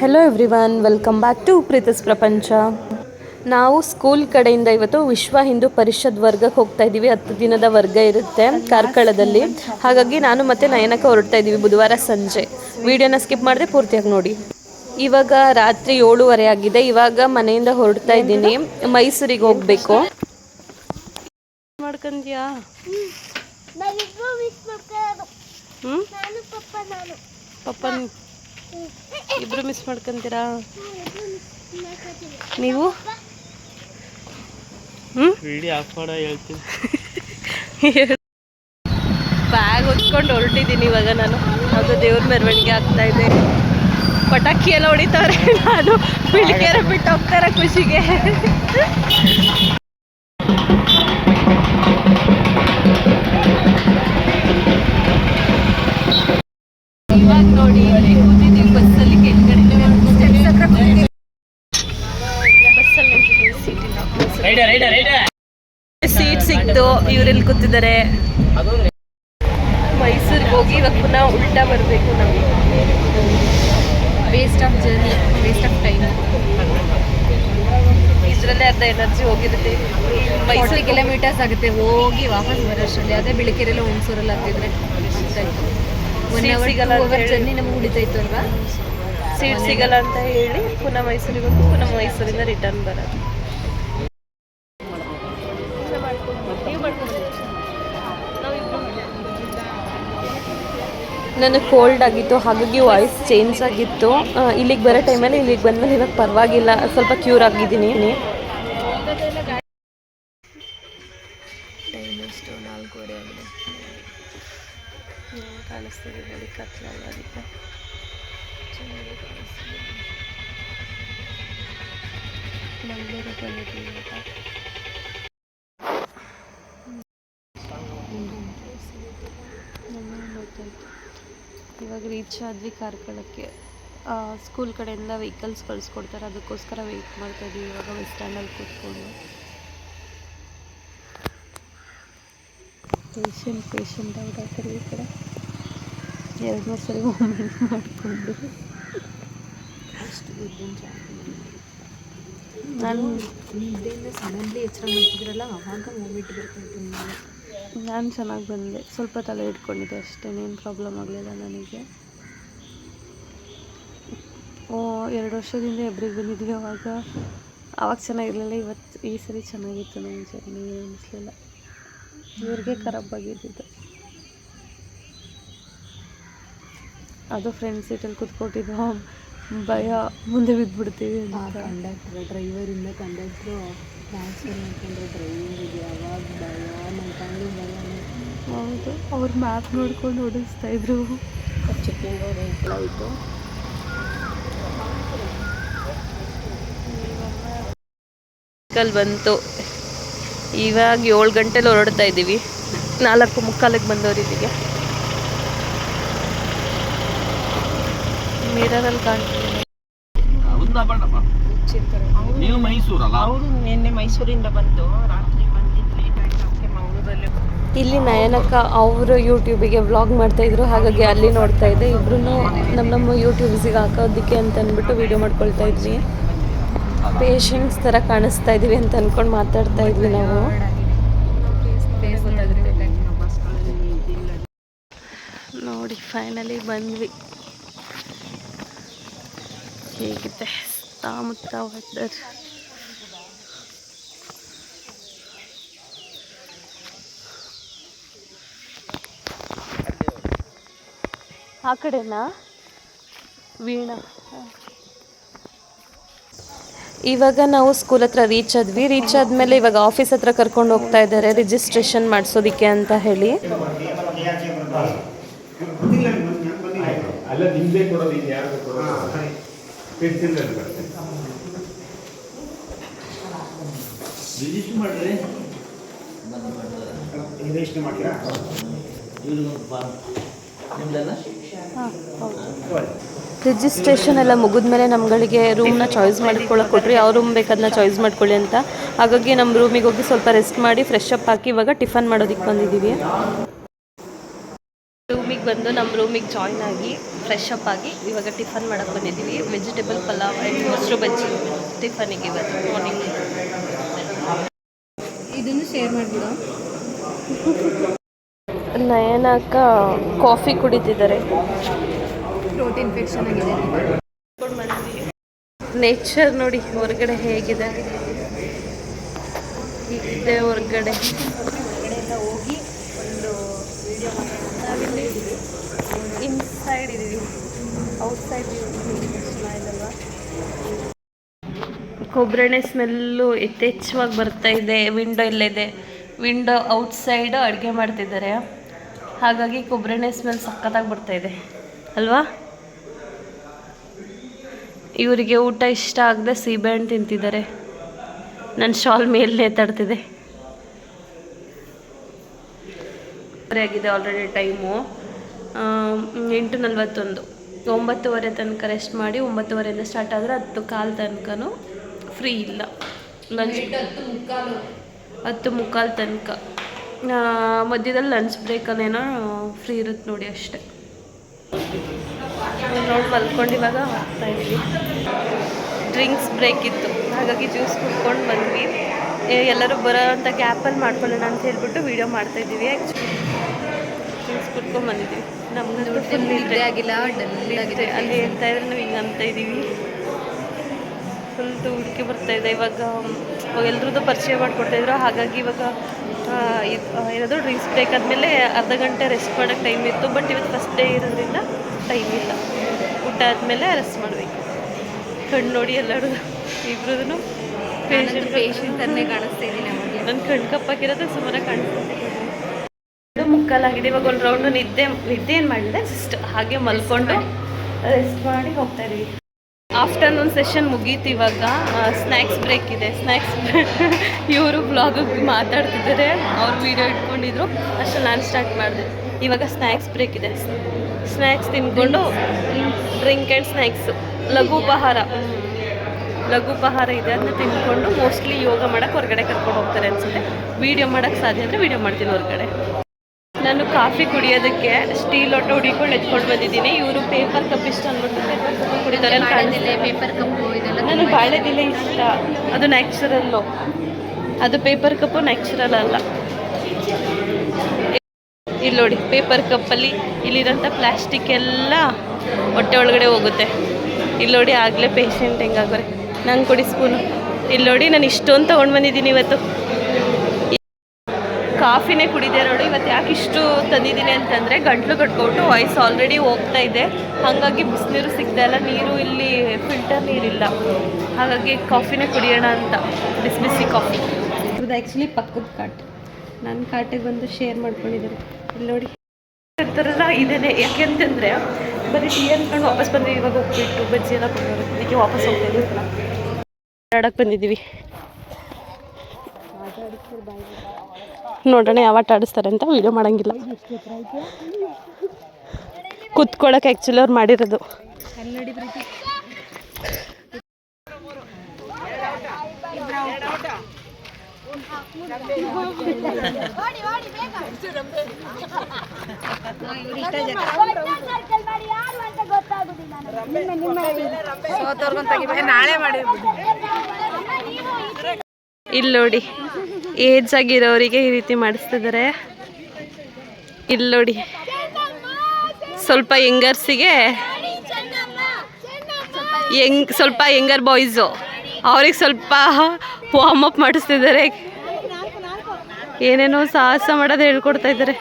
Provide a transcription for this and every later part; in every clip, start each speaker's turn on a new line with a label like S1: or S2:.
S1: Hello everyone welcome back to Preethi's Prapancha ನಾವು school ಕಡೆಯಿಂದ ಇವತ್ತು ವಿಶ್ವ ಹಿಂದೂ ಪರಿಷತ್ ವರ್ಗಕ್ಕೆ ಹೋಗ್ತಾ ಇದ್ದೀವಿ. ಹತ್ತು ದಿನದ ವರ್ಗ ಇರುತ್ತೆ ಕಾರ್ಕಳದಲ್ಲಿ. ಹಾಗಾಗಿ ನಾನು ಮತ್ತು ನಯನಕ್ಕೆ ಹೊರಡ್ತಾ ಇದ್ದೀವಿ ಬುಧವಾರ ಸಂಜೆ. ವಿಡಿಯೋನ ಸ್ಕಿಪ್ ಮಾಡಿದೆ ಪೂರ್ತಿಯಾಗಿ ನೋಡಿ. ಇವಾಗ ರಾತ್ರಿ ಏಳುವರೆ ಆಗಿದೆ. ಇವಾಗ ಮನೆಯಿಂದ ಹೊರಡ್ತಾ ಇದ್ದೀನಿ. ಮೈಸೂರಿಗೆ ಹೋಗಬೇಕು. ಮಾಡ್ಕೊಂಡ್ಯಾ
S2: ಪಪ್ಪ
S1: ಪಪ್ಪನ್ ಇಬ್ರು ಮಿಸ್ ಮಾಡ್ಕೊಂತೀರಾ? ನೀವು? ಬ್ಯಾಗ್ ಹೊತ್ಕೊಂಡು ಹೊರಟಿದ್ದೀನಿ ಇವಾಗ ನಾನು. ಅದು ದೇವ್ರ ಮೆರವಣಿಗೆ ಆಗ್ತಾ ಇದೆ. ಪಟಾಕಿ ಎಲ್ಲ ಹೊಡಿತಾರೆ ನಾನು. ಬಿಳಿಗೆರೆ ಬಿಟ್ಟು ಹೋಗ್ತಾರೆ ಖುಷಿಗೆ. ಇವಾಗ ನೋಡಿ ಬಸ್ಸಲ್ಲಿ ಕೆಳಗಡೆ. ಸೀಟ್ ಸಿಕ್ತು. ಇವರೆಲ್ಲಿ ಕೂತಿದ್ದಾರೆ. ಮೈಸೂರಿಗೆ ಹೋಗಿ ಇವಾಗ ಪುನಃ ಉಲ್ಟಾ ಬರಬೇಕು ನಾವು waste of journey waste of time ಇದರಲ್ಲೇ ಅರ್ಧ ಎನರ್ಜಿ ಹೋಗಿರುತ್ತೆ.
S3: ಮೈಸೂರು
S1: ಮೈಸೂರಿಗೆ
S3: ಕಿಲೋಮೀಟರ್ಸ್ ಆಗುತ್ತೆ. ಹೋಗಿ ವಾಪಸ್ ಬರೋಷ್ಟರಲ್ಲಿ. ಅದೇ ಬೆಳಕೆರೆಲ್ಲ ಹುಣಸೂರಲ್ಲಿ ಆಗ್ತಿದ್ರೆ ಎಷ್ಟಾಯ್ತು ಒನ್ ಅವರ್. ಜರ್ನಿ ನಮಗೆ ಉಳಿತಾಯ್ತು ಅಲ್ವಾ
S1: ಸೀಟ್ ಸಿಗಲ್ಲ ಅಂತ ಹೇಳಿ ಪುನಃ ಮೈಸೂರಿಗೆ ಹೋಗಿ ಪುನಃ ಮೈಸೂರಿಂದ ರಿಟರ್ನ್ ಬರೋದು. ನನಗೆ ಕೋಲ್ಡ್ ಆಗಿತ್ತು ಹಾಗಾಗಿ ವಾಯ್ಸ್ ಚೇಂಜ್ ಆಗಿತ್ತು. ಇಲ್ಲಿಗೆ ಬರೋ ಟೈಮಲ್ಲಿ ಇಲ್ಲಿಗೆ ಬಂದಮೇಲೆ ಇವಾಗ ಪರವಾಗಿಲ್ಲ ಸ್ವಲ್ಪ ಕ್ಯೂರ್ ಆಗಿದ್ದೀನಿ. ಕಾಣಿಸ್ತಿದೆ ನೋಡಿ ಕತ್ಲೆಲ್ಲ ಅದಕ್ಕೆ ಚೆನ್ನಾಗಿ ಬಂದಿದ್ದೀನಿ ಈಗ ಇವಾಗ ರೀಚ್ ಆದ್ವಿ ಕಾರ್ಕಳಕ್ಕೆ. ಸ್ಕೂಲ್ ಕಡೆಯಿಂದ ವೆಹಿಕಲ್ಸ್ ಕಳಿಸ್ಕೊಡ್ತಾರೆ. ಅದಕ್ಕೋಸ್ಕರ ವೆಯ್ಟ್ ಮಾಡ್ತಾ ಇದ್ದೀವಿ ಇವಾಗ ಬಸ್ ಸ್ಟ್ಯಾಂಡಲ್ಲಿ ಕೂತ್ಕೊಂಡು. ಪೇಷಂಟ್ ಪೇಷಂಟ್ ಆಗ್ತಾರೆ ಈ ಕಡೆ. ಎರಡು ಮೂರು ಸರಿ ಮೂಮೆಂಟ್ ಮಾಡಿಕೊಂಡು. ನಾನು
S3: ನಿದ್ದೆಯಿಂದ ಸಡನ್ಲಿ ಎಚ್ಚರ ಮಾಡ್ತಿದ್ರಲ್ಲ ಅವಾಗ ಮೂಮೆಂಟ್ ಬರ್ತಾಯಿತ್ತು
S1: ನಾನು ಚೆನ್ನಾಗಿ ಬಂದೆ ಸ್ವಲ್ಪ ತಲೆ ಇಟ್ಕೊಂಡಿದ್ದೆ ಅಷ್ಟೇನೇನು ಪ್ರಾಬ್ಲಮ್ ಆಗಲಿಲ್ಲ ನನಗೆ. ಓ ಎರಡು ವರ್ಷದಿಂದ ಎಬ್ರಿಗೆ ಬಂದಿದ್ವಿ ಅವಾಗ. ಅವಾಗ ಚೆನ್ನಾಗಿರಲಿಲ್ಲ ಇವತ್ತು ಈ ಸರಿ ಚೆನ್ನಾಗಿತ್ತು ನನ್ನ ಜರ್ನಿ ಅನ್ನಿಸ್ಲಿಲ್ಲ ಅನಿಸ್ಲಿಲ್ಲ. ಇವ್ರಿಗೆ ಖರಾಬ್ ಅದು ಫ್ರೆಂಡ್ ಸೀಟಲ್ಲಿ ಕೂತ್ಕೊಟ್ಟಿದ್ದು. ಭಯ ಮುಂದೆ ಬಿದ್ದುಬಿಡ್ತೀವಿ ಅಂತ.
S3: ಕಂಡಕ್ಟ್ರ್ ಡ್ರೈವರಿಂದ ಕಂಡಕ್ಟ್ರು ಟ್ರಾನ್ಸ್ಫರ್ ಮಾಡ್ಕೊಂಡ್ರೆ ಡ್ರೈವರಿಗೆ ಯಾವಾಗ ಭಯ ನನ್ನ ತಂಗಿ ಭಯ.
S1: ಹೌದು ಅವ್ರು ಮ್ಯಾಪ್ ನೋಡ್ಕೊಂಡು ಓಡಿಸ್ತಾ ಇದ್ರು.
S3: ಚೆಕ್ಕಿಂಗ್ ಅವ್ರು ಆಯಿತು
S1: ಕಲ್ ಬಂತು. ಇವಾಗ ಏಳು ಗಂಟೆಲಿ ಹೊರಡ್ತಾ ಇದ್ದೀವಿ ನಾಲ್ಕು ಮುಕ್ಕಾಲಿಗೆ ಬಂದವ್ರು ಇಲ್ಲಿಗೆ. ಮಿರರಲ್ಲಿ ಅಲ್ಲಿ
S4: ನೀವು ಮೈಸೂರಲ್ಲ?
S5: ಅವರು ನಿನ್ನೆ ಮೈಸೂರಿಂದ ಬಂದು ರಾತ್ರಿ ಬಂದಿದ್ದು ಲೇಟ್ ಆಯ್ತು ಅದಕ್ಕೆ ಮಂಗಳೂರಲ್ಲೇ.
S1: ಇಲ್ಲಿ ನಯನಕ್ಕ ಅವರು ಯೂಟ್ಯೂಬಿಗೆ ವ್ಲಾಗ್ ಮಾಡ್ತಾ ಇದ್ರು. ಹಾಗಾಗಿ ಅಲ್ಲಿ ನೋಡ್ತಾ ಇದ್ದೆ. ಇಬ್ರು ನಮ್ಮ ನಮ್ಮ ಯೂಟ್ಯೂಬ್ಸಿಗೆ ಹಾಕೋದಿಕ್ಕೆ ಅಂತ ಅಂದ್ಬಿಟ್ಟು ವಿಡಿಯೋ ಮಾಡ್ಕೊಳ್ತಾ ಇದ್ವಿ. ಪೇಷಂಟ್ಸ್ ಥರ ಕಾಣಿಸ್ತಾ ಇದೀವಿ ಅಂತ ಅನ್ಕೊಂಡು ಮಾತಾಡ್ತಾ ಇದ್ವಿ ನಾವು. ನೋಡಿ ಫೈನಲಿ ಬಂದ್ವಿ. ಹೇಗಿದೆ ಸುತ್ತಮುತ್ತ ವೆದರ್ ಆ ಕಡೆನಾ ವೀಣಾ ಇವಾಗ ನಾವು ಸ್ಕೂಲ್ ಹತ್ರ ರೀಚ್ ಆದ್ವಿ. ರೀಚ್ ಆದಮೇಲೆ ಇವಾಗ ಆಫೀಸ್ ಹತ್ರ ಕರ್ಕೊಂಡು ಹೋಗ್ತಾ ಇದ್ದಾರೆ. ರಿಜಿಸ್ಟ್ರೇಷನ್ ಮಾಡಿಸೋದಕ್ಕೆ ಅಂತ ಹೇಳಿ.
S6: ಅಲ್ಲ ನಿಮ್ದೇ ಕೊಡೋದು ಕೊಡೋದು
S4: ರಿಜಿಸ್ಟರ್ ಮಾಡ್ರಿ.
S6: ರಿಜಿಸ್ಟರ್ ಮಾಡ್ತೀರಾ?
S4: ನಿಮ್ದೆಲ್ಲ?
S1: ರಿಜಿಸ್ಟ್ರೇಷನ್ ಎಲ್ಲ ಮುಗಿದ್ಮೇಲೆ ನಮ್ಗಳಿಗೆ ರೂಮ್ನ ಚಾಯ್ಸ್ ಮಾಡಿಕೊಳ್ಳೋಕೆ ಕೊಟ್ರಿ. ಯಾವ ರೂಮ್ ಬೇಕಾದ್ನ ಚಾಯ್ಸ್ ಮಾಡ್ಕೊಳ್ಳಿ ಅಂತ. ಹಾಗಾಗಿ ನಮ್ಮ ರೂಮಿಗೆ ಹೋಗಿ ಸ್ವಲ್ಪ ರೆಸ್ಟ್ ಮಾಡಿ ಫ್ರೆಶ್ ಅಪ್ ಹಾಕಿ ಇವಾಗ ಟಿಫನ್ ಮಾಡೋದಕ್ಕೆ ಬಂದಿದ್ದೀವಿ ರೂಮಿಗೆ ಬಂದು ನಮ್ಮ ರೂಮಿಗೆ ಕ್ಲಾಸಿಗೆ ಜಾಯ್ನ್ ಆಗಿ ಫ್ರೆಶ್ ಅಪ್ ಆಗಿ ಇವಾಗ ಟಿಫನ್ ಮಾಡಕ್ಕೆ ಬಂದಿದ್ದೀವಿ. ವೆಜಿಟೇಬಲ್ ಪಲಾವ್ ಆ್ಯಂಡ್ ಮೊಸರು ಬಜ್ಜಿ ಟಿಫನಿಗೆ ಇವತ್ತು ಮಾರ್ನಿಂಗ್
S3: ಇದನ್ನು ಶೇರ್ ಮಾಡಿಬಿಡು?
S1: ನಯನಕ್ಕ ಕಾಫಿ ಕುಡಿತಿದ್ದಾರೆ.
S3: ಥ್ರೋಟ್ ಇನ್ಫೆಕ್ಷನ್ ಆಗಿದೆ.
S1: ನೇಚರ್ ನೋಡಿ ಹೊರಗಡೆ ಹೇಗಿದೆ? ಇದೆ ಹೊರಗಡೆ ಹೊರಗಡೆಯಿಂದ ಹೋಗಿ ಒಂದು ವಿಡಿಯೋ ನಾವಿಲ್ಲಿ ಇನ್ಸೈಡ್ ಇದ್ದೀವಿ ಕೊಬ್ಬರೆಣ್ಣೆ ಸ್ಮೆಲ್ಲು ಯಥೇಚ್ಛವಾಗಿ ಬರ್ತಾ ಇದೆ ವಿಂಡೋ ಇಲ್ಲಿದೆ. ವಿಂಡೋ ಔಟ್ಸೈಡ್ ಅಡುಗೆ ಮಾಡ್ತಿದ್ದಾರೆ. ಹಾಗಾಗಿ ಕೊಬ್ಬರಣೆ ಸ್ಮೆಲ್ ಸಖತ್ತಾಗಿ ಬರ್ತಾ ಇದೆ. ಅಲ್ವಾ? ಇವರಿಗೆ ಊಟ ಇಷ್ಟ ಆಗದೆ ಸೀಬೆಹಣ್ಣು ತಿಂತಿದ್ದಾರೆ. ನನ್ನ ಶಾಲ್ ಮೇಲೆ ನೇತಾಡ್ತಿದೆ ಆಗಿದೆ ಆಲ್ರೆಡಿ ಟೈಮು ಎಂಟು ನಲ್ವತ್ತೊಂದು. ಒಂಬತ್ತುವರೆ ತನಕ ರೆಸ್ಟ್ ಮಾಡಿ ಒಂಬತ್ತುವರೆಯಿಂದ ಸ್ಟಾರ್ಟ್ ಆದರೆ ಹತ್ತು ಕಾಲು ತನಕನೂ ಫ್ರೀ ಇಲ್ಲ. ಲಂಚ್ ಹತ್ತು ಮುಕ್ಕಾಲು. ತನಕ. ಮಧ್ಯದಲ್ಲಿ ಲಂಚ್ ಬ್ರೇಕಲ್ಲೇನೋ ಫ್ರೀ ಇರುತ್ತೆ ನೋಡಿ ಅಷ್ಟೇ. ನೋಡಿ ಮಲ್ಕೊಂಡು ಇವಾಗ ಹೋಗ್ತಾ ಇದ್ದೀವಿ ಡ್ರಿಂಕ್ಸ್ ಬ್ರೇಕ್ ಇತ್ತು. ಹಾಗಾಗಿ ಜ್ಯೂಸ್ ಕುಡ್ಕೊಂಡು ಬಂದ್ವಿ. ಎಲ್ಲರೂ ಬರೋ ಅಂತ ಗ್ಯಾಪಲ್ಲಿ ಮಾಡ್ಕೊಳ್ಳೋಣ ಅಂತ ಹೇಳ್ಬಿಟ್ಟು ವೀಡಿಯೋ ಮಾಡ್ತಾಯಿದ್ದೀವಿ ಆ್ಯಕ್ಚುಲಿ ಜ್ಯೂಸ್ ಕುಡ್ಕೊಂಡು ಬಂದಿದ್ದೀವಿ. ನಮ್ಗೆ ಫುಲ್
S3: ಇಲ್ಲದೆ ಆಗಿಲ್ಲ ಡಲ್ ಆಗಿದೆ
S1: ಅಲ್ಲಿ ಹೇಳ್ತಾ ಇದ್ರೆ ನಾವು ಹಿಂಗೆ ಅಂತ ಇದ್ದೀವಿ ಫುಲ್ ಹುಡುಕಿ ಬರ್ತಾ ಇದೆ ಇವಾಗ ಎಲ್ರದ್ದು ಪರಿಚಯ ಮಾಡಿಕೊಡ್ತಾಯಿದ್ರು ಹಾಗಾಗಿ ಇವಾಗ ಏನಾದ್ರು ಡ್ರಿಂಕ್ಸ್ ಬ್ರೇಕ್ ಆದಮೇಲೆ ಅರ್ಧ ಗಂಟೆ ರೆಸ್ಟ್ ಮಾಡೋಕ್ಕೆ ಟೈಮ್ ಇತ್ತು. ಬಟ್ ಇವತ್ತು ಫಸ್ಟ್ ಡೇ ಇರೋದ್ರಿಂದ ಟೈಮ್ ಇಲ್ಲ. ಊಟ ಆದಮೇಲೆ ರೆಸ್ಟ್ ಮಾಡಬೇಕು. ಕಣ್ಣು ನೋಡಿ ಎಲ್ಲರೂ ಇಬ್ರದ್ದು ಪೇಷಂಟ್
S3: ಪೇಷಂಟ್ ಅನ್ನೇ ಕಾಣಿಸ್ತಾ ಇದ್ದೀನಿ
S1: ನನ್ನ ಸುಮಾರು ಕಾಣಿಸ್ತದೆ ಇದು ಮುಕ್ಕಾಲಾಗಿದೆ. ಇವಾಗ ಒಂದು ರೌಂಡು ನಿದ್ದೆ ನಿದ್ದೆ ಏನು ಮಾಡಿದೆ? ಜಸ್ಟ್ ಹಾಗೆ ಮಲ್ಕೊಂಡು ರೆಸ್ಟ್ ಮಾಡಿ ಹೋಗ್ತಾ ಇದೀವಿ ಆಫ್ಟರ್ನೂನ್ ಸೆಷನ್ ಮುಗೀತು ಇವಾಗ. ಸ್ನ್ಯಾಕ್ಸ್ ಬ್ರೇಕ್ ಇದೆ. ಸ್ನ್ಯಾಕ್ಸ್ ಇವರು ಬ್ಲಾಗಿಗೆ ಮಾತಾಡ್ತಿದ್ದಾರೆ. ಅವ್ರು ವೀಡಿಯೋ ಇಟ್ಕೊಂಡಿದ್ರು. ಅಷ್ಟು ನಾನು ಸ್ಟಾರ್ಟ್ ಮಾಡಿದೆ. ಇವಾಗ ಸ್ನ್ಯಾಕ್ಸ್ ಬ್ರೇಕ್ ಇದೆ. ಸ್ನ್ಯಾಕ್ಸ್ ತಿನ್ಕೊಂಡು ಡ್ರಿಂಕ್ ಆ್ಯಂಡ್ ಸ್ನ್ಯಾಕ್ಸು ಲಘು ಉಪಹಾರ. ಹ್ಮ್. ಲಘು ಉಪಹಾರ ಇದೆ ಅದನ್ನ ತಿನ್ಕೊಂಡು ಮೋಸ್ಟ್ಲಿ ಯೋಗ ಮಾಡೋಕ್ಕೆ ಹೊರಗಡೆ ಕರ್ಕೊಂಡು ಹೋಗ್ತಾರೆ ಅನ್ಸುತ್ತೆ. ವೀಡಿಯೋ ಮಾಡೋಕ್ಕೆ ಸಾಧ್ಯ ಅಂದರೆ ವೀಡಿಯೋ ಮಾಡ್ತೀನಿ ಹೊರಗಡೆ. ನಾನು ಕಾಫಿ ಕುಡಿಯೋದಕ್ಕೆ ಸ್ಟೀಲ್ ಲೋಟ ಹುಡಿಕೊಂಡು ಎತ್ಕೊಂಡು ಬಂದಿದ್ದೀನಿ. ಇವರು ಪೇಪರ್ ಕಪ್ ಇಷ್ಟ ಅಂದ್ಬಿಟ್ಟು ಪೇಪರ್ ಕಪ್ ಕುಡಿತಾರೆ.
S3: ಪೇಪರ್ ಕಪ್ಪು ಇದೆಲ್ಲ
S1: ನನಗೆ ಬಾಳೆದಿಲೆ ಇಷ್ಟ. ಅದು ನ್ಯಾಚುರಲ್ಲು ಅದು ಪೇಪರ್ ಕಪ್ಪು ನ್ಯಾಚುರಲ್ ಅಲ್ಲ. ಇಲ್ಲಿ ನೋಡಿ ಪೇಪರ್ ಕಪ್ಪಲ್ಲಿ ಇಲ್ಲಿರೋಂಥ ಪ್ಲಾಸ್ಟಿಕ್ ಎಲ್ಲ ಹೊಟ್ಟೆ ಒಳಗಡೆ ಹೋಗುತ್ತೆ. ಇಲ್ಲಿ ನೋಡಿ ಆಗಲೇ ಪೇಷಂಟ್ ಹೆಂಗಾಗೋರೆ ನಂಗೆ ಕೊಡಿ ಸ್ಪೂನು ಇಲ್ಲಿ ನೋಡಿ ನಾನು ಇಷ್ಟೊಂದು ತೊಗೊಂಡು ಬಂದಿದ್ದೀನಿ ಇವತ್ತು. ಕಾಫಿನೇ ಕುಡಿದೆ ನೋಡಿ. ಇವತ್ತು ಯಾಕೆ ಇಷ್ಟು ತಂದಿದ್ದೀನಿ ಅಂತಂದರೆ ಗಂಟ್ಲು ಕಟ್ಕೊಬಿಟ್ಟು ವಾಯ್ಸ್ ಆಲ್ರೆಡಿ ಹೋಗ್ತಾ ಇದೆ. ಹಾಗಾಗಿ ಬಿಸಿನೀರು ಸಿಗ್ತಾ ಇಲ್ಲ. ನೀರು ಇಲ್ಲಿ ಫಿಲ್ಟರ್ ನೀರಿಲ್ಲ. ಹಾಗಾಗಿ ಕಾಫಿನೇ ಕುಡಿಯೋಣ ಅಂತ. ಬಿಸಿ ಬಿಸಿ ಕಾಫಿ. ಇದು ಆ್ಯಕ್ಚುಲಿ ಪಕ್ಕದ ಕಾಟ್. ನನ್ನ ಕಾಟಿಗೆ ಬಂದು ಶೇರ್ ಮಾಡ್ಕೊಂಡಿದ್ದಾರೆ. ಇಲ್ಲಿ ನೋಡಿ. ಇರ್ತಾರಲ್ಲ ಇದೇನೆ. ಯಾಕೆಂತಂದರೆ ಬರೀ ಟೀ ಅಂದ್ಕೊಂಡು ವಾಪಸ್ ಬಂದು ಇವಾಗ ಹೋಗ್ಬಿಟ್ಟು ಬಜ್ಜಿ ಎಲ್ಲ ಕೊಡೋರು ಅದಕ್ಕೆ ವಾಪಸ್ ಹೋಗ್ತಾ ಇದ್ದೀವಿ ಬಾಯ್ ಬಂದಿದ್ದೀವಿ. ನೋಡೋಣ ಯಾವ ಆಟ ಆಡಿಸ್ತಾರೆ ಅಂತ ವೀಡಿಯೋ ಮಾಡೋಂಗಿಲ್ಲ. ಕುತ್ಕೊಳ್ಳೋಕೆ ಆ್ಯಕ್ಚುಲಿ ಅವ್ರು ಮಾಡಿರೋದು.
S2: ಓಡಿ ಓಡಿ ಬೇಗ ಸರ್ಕಲ್ ಮಾಡಿ ಯಾರು ಅಂತ ಗೊತ್ತಾಗುದಿಲ್ಲ ನನಗೆ. ನಿಮ್ಮ ನಿಮ್ಮ
S5: ನಾಳೆ ಮಾಡಿ
S2: ಅಮ್ಮ,
S1: ಇಲ್ಲಿ ನೋಡಿ. ಏಜ್ ಆಗಿರೋರಿಗೆ ಈ ರೀತಿ ಮಾಡಿಸ್ತಿದ್ದಾರೆ ಇಲ್ಲಿ ನೋಡಿ. ಸ್ವಲ್ಪ ಯಂಗರ್ಸಿಗೆ ಯಂಗ್ ಸ್ವಲ್ಪ ಯಂಗರ್ ಬಾಯ್ಸು. ಅವ್ರಿಗೆ ಸ್ವಲ್ಪ ವಾರ್ಮ್ ಅಪ್ ಮಾಡಿಸ್ತಿದ್ದಾರೆ ಏನೇನೋ ಸಾಹಸ ಮಾಡೋದು ಹೇಳ್ಕೊಡ್ತಾ ಇದ್ದಾರೆ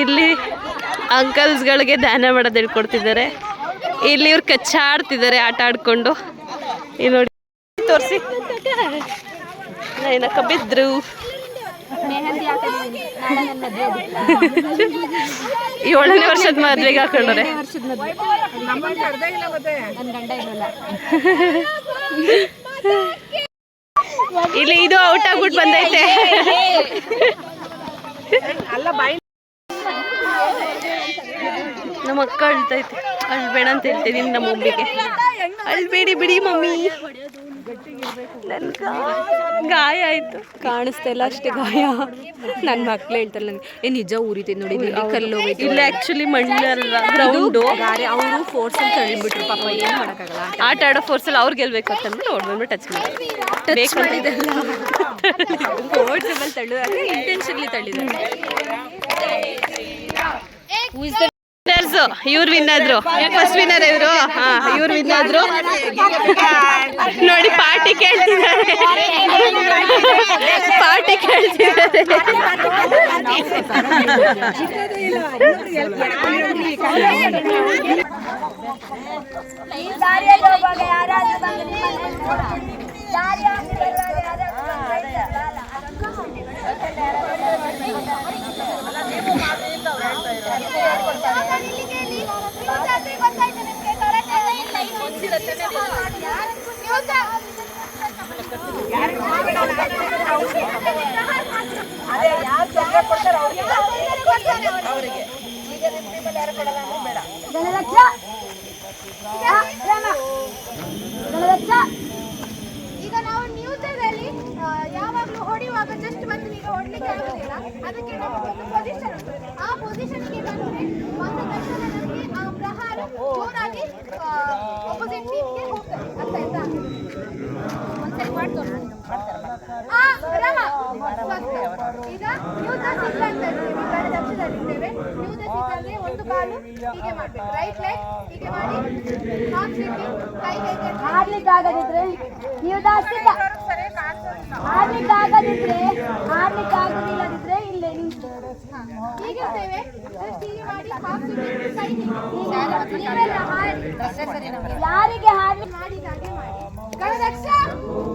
S1: ಇಲ್ಲಿ ಅಂಕಲ್ಸ್ಗಳಿಗೆ ಧ್ಯಾನ ಮಾಡೋದು ಹೇಳ್ಕೊಡ್ತಿದ್ದಾರೆ ಇಲ್ಲಿ ಇವ್ರು ಕಚ್ಚಾಡ್ತಿದ್ದಾರೆ ಆಟ ಆಡ್ಕೊಂಡು. ಇಲ್ಲಿ ನೋಡಿ. ತೋರಿಸಿ. ಏನಕ್ಕ ಬಿದ್ರು. ಏಳನೇ ವರ್ಷದ ಮದ್ವೆಗೆ ಹಾಕೊಂಡ್ರೆ ಇಲ್ಲಿ ಇದು ಔಟ್ ಆಗ್ಬಿಟ್ಟು ಬಂದೈತೆ. ನಮ್ಮ ಅಕ್ಕ ಅಳ್ತೈತೆ. ಅಳ್ಬೇಡ ಅಂತ ಹೇಳ್ತೀನಿ ನಮ್ಮ ಮಮ್ಮಿಗೆ. ಅಳ್ಬೇಡಿ ಬಿಡಿ ಮಮ್ಮಿ. ನನ್ ಗಾಯ ಆಯ್ತು.
S3: ಕಾಣಿಸ್ತಾ ಇಲ್ಲ ಅಷ್ಟೇ ಗಾಯ. ನನ್ನ ಮಕ್ಳು ಹೇಳ್ತಾರೆ ನನಗೆ ಏ ನಿಜ ಉರಿತೈತೆ ನೋಡಿ ಇಲ್ಲಿ ಕಲ್ಲು
S1: ಇಲ್ಲ ಆಕ್ಚುಲಿ ಮಣ್ಣಲ್ಲ ಗ್ರೌಂಡು
S3: ಗಾರೆ ಅವರು ಫೋರ್ಸಲ್ಲಿ ತಳ್ಳಿಬಿಟ್ರು ಪಾಪ ಏನು ಮಾಡೋಕ್ಕಾಗಲ್ಲ
S1: ಆಟ ಆಡೋ ಫೋರ್ಸಲ್ಲಿ ಅವ್ರು ಗೆಲ್ಬೇಕು ಅಂತಂದ್ಬಿಟ್ಟು ಅವ್ರು ಬಂದ್ಬಿಟ್ಟು ಟಚ್ ಮಾಡಿ
S3: ಟಚ್ ಮಾಡಿದಲ್ಲ ಫೋರ್ಸಬಲ್ ತಳ್ಳಿದ್ರೆ ಇಂಟೆನ್ಷನ್ಲಿ ತಳ್ಳಿದ್ದಾರೆ
S1: ಇವ್ರು ವಿನ್ ಆದ್ರು ಫಸ್ಟ್ ವಿನ್ನರ್ ಇವರು ಇವ್ರು ವಿನ್ ನೋಡಿ ಪಾರ್ಟಿ ಕೇಳ್ತಿದ್ದಾರೆ. ಪಾರ್ಟಿ ಕೇಳ್ತಿದ್ದಾರೆ.
S2: ಈ ಯಾರು ಹೋಗುವಾಗ ಯಾರಾದ್ರೂ ಅವರಿಗೆ ನಿಮ್ಮನ್ನ ನಿಲ್ಸ್ಕೊಂಡು, ದಾರಿ ಹಾಕಿ ಬರುವಾಗ ಬೇಡ ಗಣರಕ್ಷ ಗಣರಕ್ಷ
S7: ಈಗ ನಾವು ನ್ಯೂಸಲ್ಲಿ ಯಾವಾಗಲೂ ಹೊಡೆಯುವಾಗ ಜಸ್ಟ್ ಬಂದು ಈಗ ಹೊಡ್ಲಿಕ್ಕೆ ಆಗುದಿಲ್ಲ. ಅದಕ್ಕೆ ನಮಗೊಂದು ಪೊಸಿಷನ್ ಉಂಟು. ಆ ಪೊಸಿಷನ್ಗೆ ಬಂದ್ರೆ ಬಂದ ತಕ್ಷಣ ನಮಗೆ ಆ ಪ್ರಹಾರ ಜೋರಾಗಿ ಅಪೋಸಿಟ್ ಟೀಮ್ಗೆ ಹೋಗ್ತದೆ ಅರ್ಥ ಆಯ್ತಾ? ಒಂದ್ಸರಿ ಮಾಡ್ತೋಣ ಆ ರಮ. ಈಗ ಅಂತ ಇರ್ತೇವೆ ಅಂದ್ರೆ ಒಂದು ಕಾಲು ಹೀಗೆ ಮಾಡ್ಬೇಕು. ರೈಟ್ ಲೆಗ್ ಹೀಗೆ ಮಾಡಿ ಸ್ಲಿಪ್ಪಿಂಗ್ ಕೈ ಕೈಗೆ
S2: ಆಡ್ಲಿಕ್ಕೆ ಆಗದಿದ್ರೆ ನೀವು ದಾಸ್ತಿಲ್ಲ ಆಡ್ಲಿಕ್ಕೆ ಆಗದಿದ್ರೆ ಆಡ್ಲಿಕ್ಕೆ ಆಗುದಿಲ್ಲದಿದ್ರೆ ಇಲ್ಲೇ ನಿಂತು
S7: ಹೀಗಿರ್ತೇವೆ. ಹೀಗೆ ಮಾಡಿ ಹಾಫ್ ಸ್ಲಿಪ್ಪಿಂಗ್ ಕೈ ಹೀಗೆ
S2: ನೀವೆಲ್ಲ ಹಾಡಿ ಯಾರಿಗೆ ಹಾಡ್ಲಿ
S7: ಮಾಡಿದ ಹಾಗೆ ಮಾಡಿ ಗಣದಕ್ಷ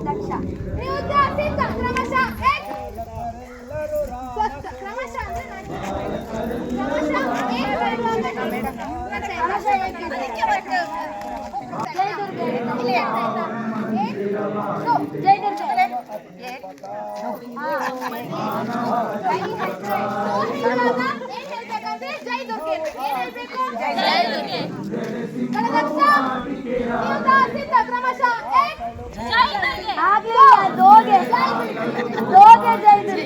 S2: ದಕ್ಷ
S7: ನೀವು ಸಿದ್ಧ ಕ್ರಮಶಃ ಏಕ್ ಸ್ವಸ್ಥ ಕ್ರಮಶಃ ಅಂದ್ರೆ ನಾನು ಕ್ರಮಶಃ ಏಕ್ ಕ್ರಮಶಃ ಏಕ್ ಅದಕ್ಕೆ ಮತ್ತೆ
S2: ಜೈ ದುರ್ಗೆ
S7: ಇಲ್ಲಿ ಅರ್ಥ ಆಯ್ತಾ? ಏಕ್ ಸೊ
S2: ಜೈ ದುರ್ಗೆ
S7: ಬರ್ಬೇಕಾದ್ರೆ